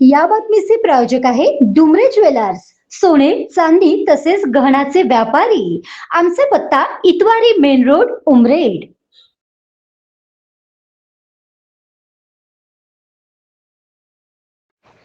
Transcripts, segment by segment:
या बातमीचे प्रायोजक आहे डुमरे ज्वेलर्स. सोने चांदी तसेच गहनाचे व्यापारी. आमचा पत्ता इतवारी मेन रोड उमरेड.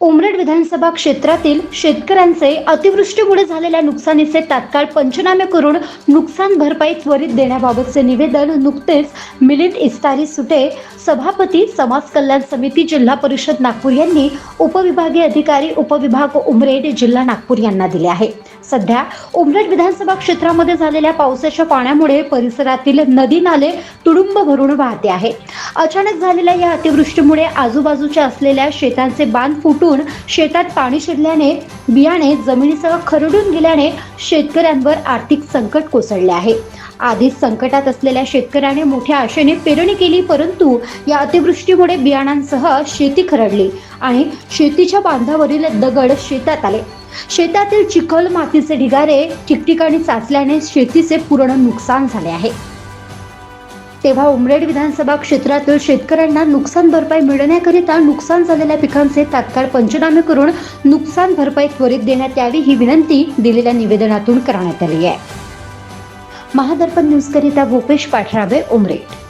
उमरेड विधानसभा क्षेत्रातील शेतकऱ्यांचे अतिवृष्टीमुळे झालेल्या नुकसानीचे तात्काळ पंचनामे करून नुकसान भरपाई त्वरित देण्याबाबतचे निवेदन नुकतेच मिलिंद इस्तारी सुटे सभापती समाज कल्याण समिती जिल्हा परिषद नागपूर यांनी उपविभागीय अधिकारी उपविभाग उमरेड जिल्हा नागपूर यांना दिले आहे. सध्या उमरेड विधानसभा क्षेत्रामध्ये झालेल्या पावसाच्या पाण्यामुळे परिसरातील नदी नाले तुडुंब भरून वाहते आहे. अचानक झालेल्या या अतिवृष्टीमुळे आजूबाजूच्या असलेल्या शेतांचे बांध फुटून शेतात पाणी शिरल्याने बियाणे जमिनीसह खरडून गेल्याने शेतकऱ्यांवर आर्थिक संकट कोसळले आहे. आधीच संकटात असलेल्या शेतकऱ्याने मोठ्या आशेने पेरणी केली परंतु या अतिवृष्टीमुळे बियाणांसह शेती खरडली आणि शेतीच्या बांधावरील दगड शेतात आले. शेतातील चिखल मातीचे ढिगारे ठिकठिकाणी चाचल्याने शेतीचे पूर्ण नुकसान झाले आहे. तेव्हा उमरेड विधानसभा क्षेत्रातील शेतकऱ्यांना नुकसान भरपाई मिळण्याकरिता नुकसान झालेल्या पिकांचे तात्काळ पंचनामे करून नुकसान भरपाई त्वरित देण्यात यावी ही विनंती दिलेल्या निवेदनातून करण्यात आली आहे. महादर्पण न्यूजकरिता भूपेश पाठराबे उमरेड.